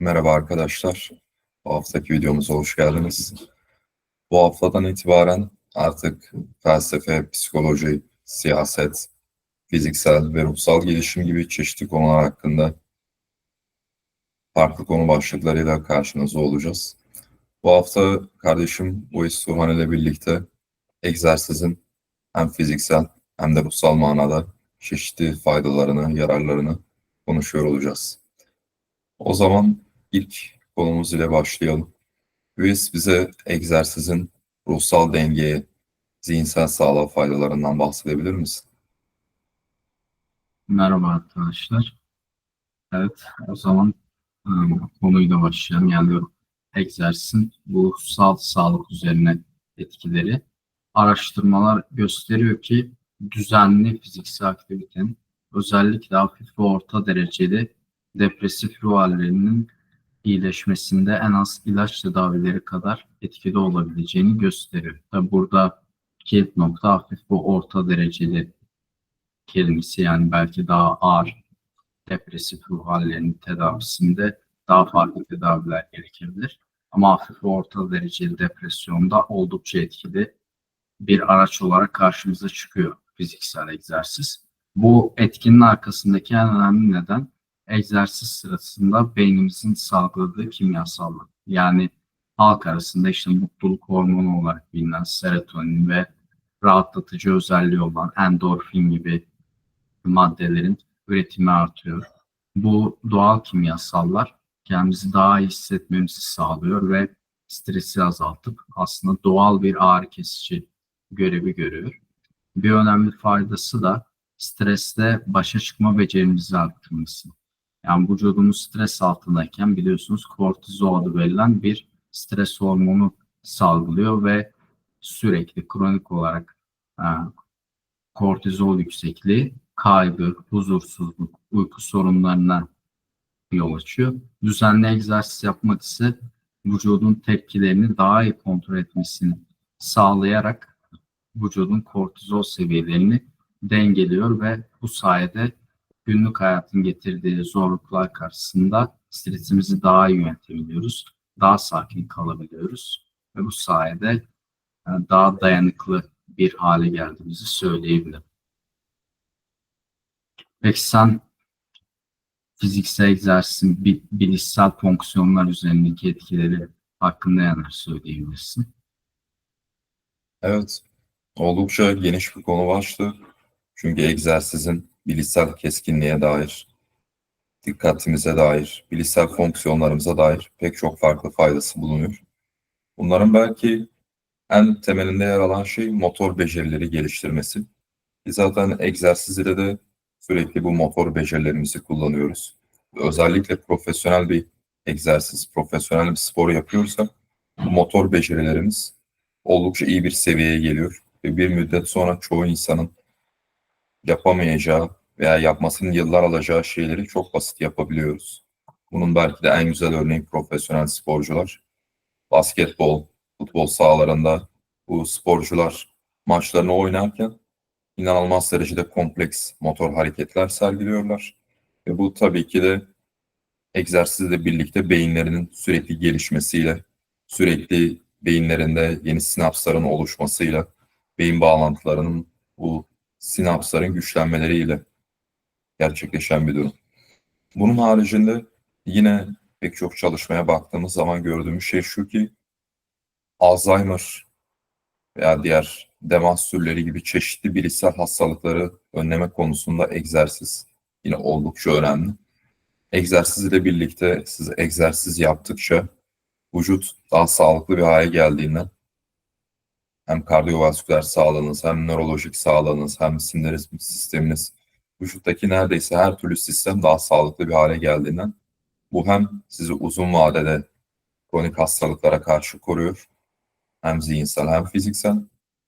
Merhaba arkadaşlar. Bu haftaki videomuza hoş geldiniz. Bu haftadan itibaren artık felsefe, psikoloji, siyaset, fiziksel ve ruhsal gelişim gibi çeşitli konular hakkında farklı konu başlıklarıyla karşınızda olacağız. Bu hafta kardeşim Uys Turhan ile birlikte egzersizin hem fiziksel hem de ruhsal manada çeşitli faydalarını, yararlarını konuşuyor olacağız. O zaman ilk konumuz ile başlayalım. Üyes bize egzersizin ruhsal dengeye, zihinsel sağlığa faydalarından bahsedebilir misin? Merhaba arkadaşlar. Evet, o zaman ım, konuyla başlayalım. Yani egzersizin ruhsal sağlık üzerine etkileri. Araştırmalar gösteriyor ki düzenli fiziksel aktivitenin özellikle hafif ve orta dereceli depresif ruh hallerinin iyileşmesinde en az ilaç tedavileri kadar etkili olabileceğini gösteriyor. Tabi burada kilit nokta hafif ve orta dereceli kelimesi yani belki daha ağır depresif ruh hallerinin tedavisinde daha farklı tedaviler gerekebilir. Ama hafif ve orta dereceli depresyonda oldukça etkili bir araç olarak karşımıza çıkıyor fiziksel egzersiz. Bu etkinin arkasındaki en önemli neden egzersiz sırasında beynimizin salgıladığı kimyasallar. Yani halk arasında işte mutluluk hormonu olarak bilinen serotonin ve rahatlatıcı özelliği olan endorfin gibi maddelerin üretimi artıyor. Bu doğal kimyasallar kendimizi daha iyi hissetmemizi sağlıyor ve stresi azaltıp aslında doğal bir ağrı kesici görevi görüyor. Bir önemli faydası da stresle başa çıkma becerimizi arttırması. Yani vücudumuz stres altındayken biliyorsunuz kortizol adı verilen bir stres hormonu salgılıyor ve sürekli kronik olarak e, kortizol yüksekliği kaygı, huzursuzluk, uyku sorunlarına yol açıyor. Düzenli egzersiz yapmak ise vücudun tepkilerini daha iyi kontrol etmesini sağlayarak vücudun kortizol seviyelerini dengeliyor ve bu sayede günlük hayatın getirdiği zorluklar karşısında stresimizi daha iyi yönetebiliyoruz. Daha sakin kalabiliyoruz ve bu sayede daha dayanıklı bir hale geldiğimizi söyleyebilirim. Peki sen fiziksel egzersizin bi- bilişsel fonksiyonlar üzerindeki etkileri hakkında neler söyleyebilirsin? Evet, oldukça geniş bir konu başlığı. Çünkü egzersizin bilişsel keskinliğe dair, dikkatimize dair, bilişsel fonksiyonlarımıza dair pek çok farklı faydası bulunuyor. Bunların belki en temelinde yer alan şey motor becerileri geliştirmesi. Ki zaten egzersiz ile de sürekli bu motor becerilerimizi kullanıyoruz. Özellikle profesyonel bir egzersiz, profesyonel bir spor yapıyorsak bu motor becerilerimiz oldukça iyi bir seviyeye geliyor. Ve bir müddet sonra çoğu insanın yapamayacağı veya yapmasının yıllar alacağı şeyleri çok basit yapabiliyoruz. Bunun belki de en güzel örneği profesyonel sporcular. Basketbol, futbol sahalarında bu sporcular maçlarını oynarken inanılmaz derecede kompleks motor hareketler sergiliyorlar. Ve bu tabii ki de egzersizle birlikte beyinlerinin sürekli gelişmesiyle, sürekli beyinlerinde yeni sinapsların oluşmasıyla, beyin bağlantılarının bu sinapsların güçlenmeleriyle gerçekleşen bir durum. Bunun haricinde yine pek çok çalışmaya baktığımız zaman gördüğümüz şey şu ki Alzheimer veya diğer demans türleri gibi çeşitli bilişsel hastalıkları önleme konusunda egzersiz yine oldukça önemli. Egzersiz ile birlikte siz egzersiz yaptıkça vücut daha sağlıklı bir hale geldiğinden hem kardiyovasküler sağlığınız, hem nörolojik sağlığınız, hem sindirim sisteminiz, vücuttaki neredeyse her türlü sistem daha sağlıklı bir hale geldiğinden bu hem sizi uzun vadede kronik hastalıklara karşı koruyor, hem zihinsel hem fiziksel,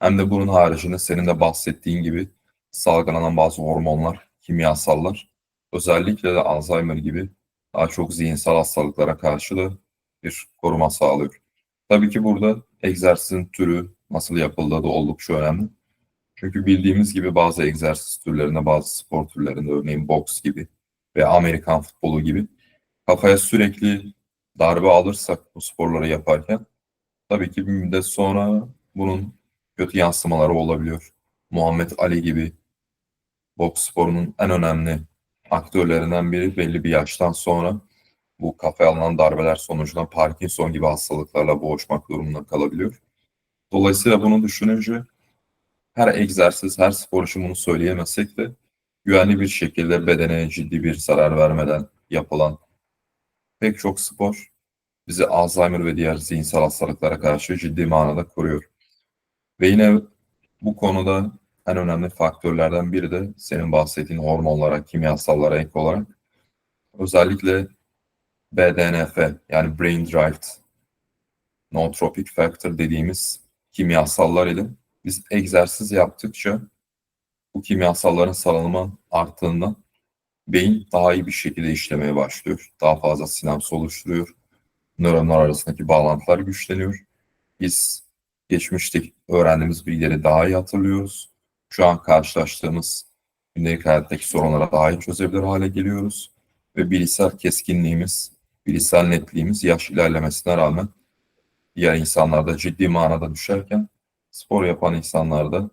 hem de bunun haricinde senin de bahsettiğin gibi salgılanan bazı hormonlar, kimyasallar, özellikle de Alzheimer gibi daha çok zihinsel hastalıklara karşı da bir koruma sağlıyor. Tabii ki burada egzersizin türü nasıl yapıldığı da oldukça önemli. Çünkü bildiğimiz gibi bazı egzersiz türlerinde, bazı spor türlerinde örneğin boks gibi ve Amerikan futbolu gibi kafaya sürekli darbe alırsak bu sporları yaparken tabii ki bir müddet sonra bunun kötü yansımaları olabiliyor. Muhammed Ali gibi boks sporunun en önemli aktörlerinden biri belli bir yaştan sonra bu kafaya alınan darbeler sonucunda Parkinson gibi hastalıklarla boğuşmak durumunda kalabiliyor. Dolayısıyla bunu düşününce her egzersiz, her spor için bunu söyleyemesek de güvenli bir şekilde bedene ciddi bir zarar vermeden yapılan pek çok spor bizi Alzheimer ve diğer zihinsel hastalıklara karşı ciddi manada koruyor. Ve yine bu konuda en önemli faktörlerden biri de senin bahsettiğin hormonlara, kimyasallara ek olarak özellikle BDNF yani Brain Derived Nootropic Factor dediğimiz kimyasallar ile biz egzersiz yaptıkça bu kimyasalların salınımı arttığında beyin daha iyi bir şekilde işlemeye başlıyor. Daha fazla sinaps oluşturuyor. Nöronlar arasındaki bağlantılar güçleniyor. Biz geçmişte öğrendiğimiz bilgileri daha iyi hatırlıyoruz. Şu an karşılaştığımız gündelik hayattaki sorunlara daha iyi çözebilir hale geliyoruz. Ve bilişsel keskinliğimiz, bilişsel netliğimiz yaş ilerlemesine rağmen diğer insanlarda ciddi manada düşerken spor yapan insanlarda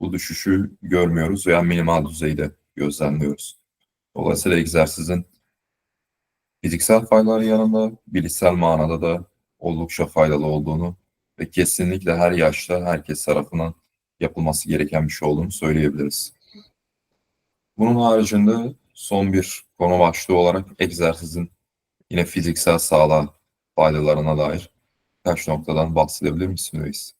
bu düşüşü görmüyoruz veya minimal düzeyde gözlemliyoruz. Dolayısıyla egzersizin fiziksel faydaları yanında bilişsel manada da oldukça faydalı olduğunu ve kesinlikle her yaşta herkes tarafından yapılması gereken bir şey olduğunu söyleyebiliriz. Bunun haricinde son bir konu başlığı olarak egzersizin yine fiziksel sağlığa faydalarına dair birkaç noktadan bahsedebilir misin Reis?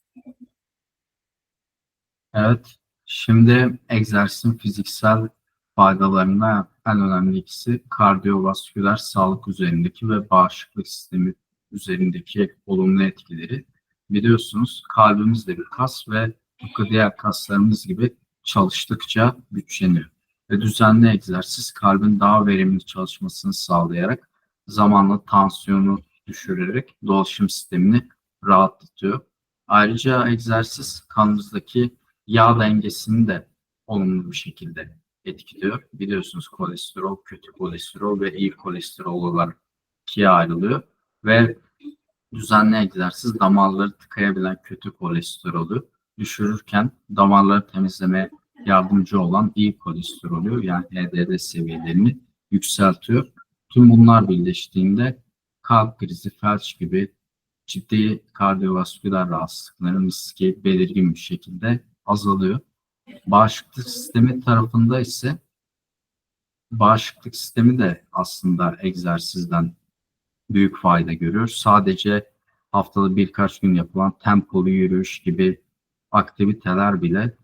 Evet. Şimdi egzersizin fiziksel faydalarından en önemli ikisi kardiyovasküler sağlık üzerindeki ve bağışıklık sistemi üzerindeki olumlu etkileri. Biliyorsunuz kalbimiz de bir kas ve tıpkı diğer kaslarımız gibi çalıştıkça güçleniyor. Ve düzenli egzersiz kalbin daha verimli çalışmasını sağlayarak zamanla tansiyonu düşürerek dolaşım sistemini rahatlatıyor. Ayrıca egzersiz kanımızdaki yağ dengesini de olumlu bir şekilde etkiliyor. Biliyorsunuz kolesterol, kötü kolesterol ve iyi kolesterol olarak ikiye ayrılıyor. Ve düzenli egzersiz damarları tıkayabilen kötü kolesterolü düşürürken damarları temizlemeye yardımcı olan iyi kolesterolü yani HDL seviyelerini yükseltiyor. Tüm bunlar birleştiğinde kalp krizi, felç gibi ciddi kardiyovasküler rahatsızlıkların riski belirgin bir şekilde azalıyor. Bağışıklık sistemi tarafında ise bağışıklık sistemi de aslında egzersizden büyük fayda görüyor. Sadece haftada birkaç gün yapılan tempolu yürüyüş gibi aktiviteler bile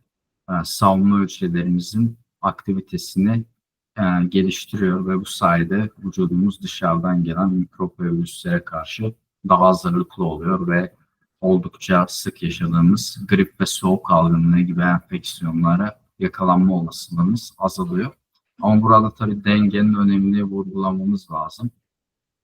e, savunma hücrelerimizin aktivitesini e, geliştiriyor ve bu sayede vücudumuz dışarıdan gelen mikrop ve virüslere karşı daha hazırlıklı oluyor ve oldukça sık yaşadığımız grip ve soğuk algınlığı gibi enfeksiyonlara yakalanma olasılığımız azalıyor. Ama burada tabii dengenin önemini vurgulamamız lazım.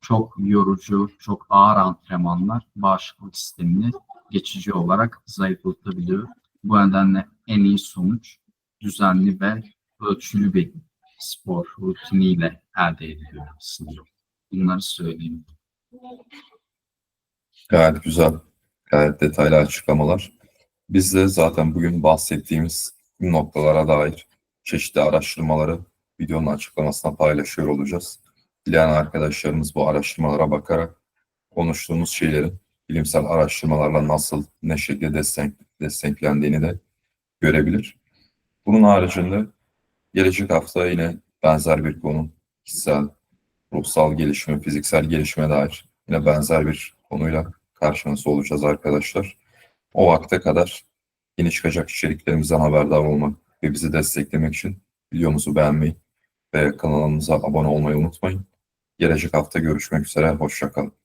Çok yorucu, çok ağır antrenmanlar bağışıklık sistemini geçici olarak zayıflatabiliyor. Bu nedenle en iyi sonuç düzenli ve ölçülü bir spor rutiniyle elde ediliyor aslında. Bunları söyleyeyim. Gayet güzel, gayet detaylı açıklamalar. Biz de zaten bugün bahsettiğimiz noktalara dair çeşitli araştırmaları videonun açıklamasına paylaşıyor olacağız. Dileyen arkadaşlarımız bu araştırmalara bakarak konuştuğumuz şeylerin bilimsel araştırmalarla nasıl, ne şekilde destek, desteklendiğini de görebilir. Bunun haricinde gelecek hafta yine benzer bir konu, kişisel, ruhsal gelişme, fiziksel gelişime dair yine benzer bir konuyla karşınızda olacağız arkadaşlar. O vakte kadar yeni çıkacak içeriklerimizden haberdar olmak ve bizi desteklemek için videomuzu beğenmeyi ve kanalımıza abone olmayı unutmayın. Gelecek hafta görüşmek üzere, hoşçakalın.